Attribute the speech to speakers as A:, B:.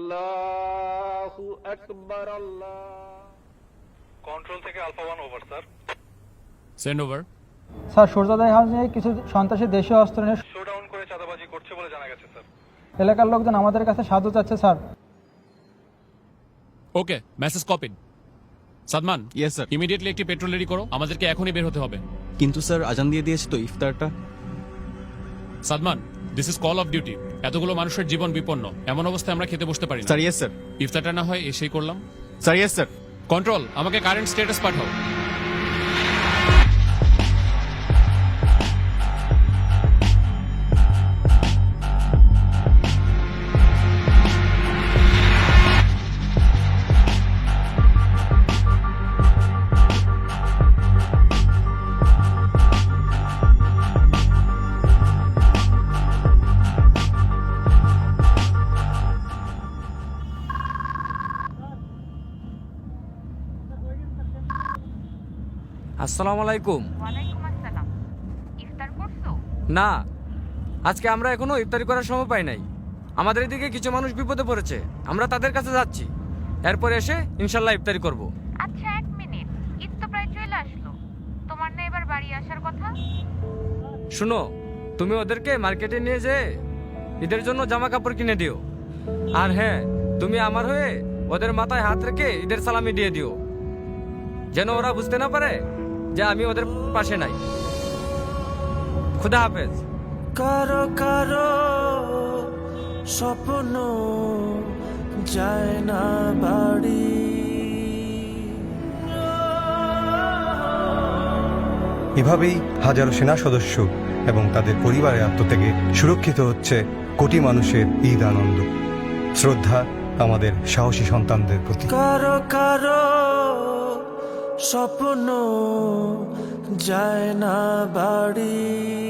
A: আল্লাহু আকবার আল্লাহ।
B: কন্ট্রোল থেকে alpha one over sir
C: send over
D: sir সূর্যোদয় হাউসে কিছু সন্ত্রাসী দেশীয় অস্ত্র নিয়ে
B: শো ডাউন করে চাঁদাবাজি করছে বলে জানা গেছে স্যার
D: এলাকার লোকজন আমাদের কাছে সাহায্য চাচ্ছে sir.
C: Okay message copied Sadman
E: yes sir
C: immediately একটি পেট্রোল রেডি করো আমাদেরকে এখনই বের হতে হবে।
E: কিন্তু স্যার আজান দিয়ে দিয়েছে তো ইফতারটা?
C: Sadman this is call of duty এতগুলো মানুষের জীবন বিপন্ন। এমন অবস্থায় আমরা খেতে বসতে পারি না।
E: স্যার ইয়েস স্যার
C: ইফতারটা না হয় এসেই করলাম।
E: স্যার ইয়েস স্যার
C: কন্ট্রোল আমাকে কারেন্ট স্ট্যাটাস পাঠাও।
F: আসসালামু আলাইকুম। না আজকে আমরা এখনও ইফতারি করার সময় পাই নাই। আমাদের এদিকে কিছু মানুষ বিপদে পড়েছে আমরা তাদের কাছে যাচ্ছি। এরপর এসে ইনশাল্লাহ ইফতারি করব।
G: আচ্ছা এক মিনিট। ঈদ তো প্রায় চলে আসলো। তোমার না এবার বাড়ি আসার কথা?
F: শুনো তুমি ওদেরকে মার্কেটে নিয়ে যেয়ে ঈদের জন্য জামা কাপড় কিনে দিও। আর হ্যাঁ তুমি আমার হয়ে ওদের মাথায় হাত রেখে ঈদের সালামি দিয়ে দিও। যেন ওরা বুঝতে না পারে যে আমি ওদের পাশে নাই। খুদা হাফেজ।
H: কারও কারও স্বপ্ন যায় না বাড়ি।
I: এভাবেই হাজারো সেনা সদস্য এবং তাদের পরিবারের আত্মত্যাগে সুরক্ষিত হচ্ছে কোটি মানুষের ঈদ আনন্দ। শ্রদ্ধা আমাদের সাহসী সন্তানদের প্রতি।
H: কারও কারও স্বপ্ন যায় না বাড়ি।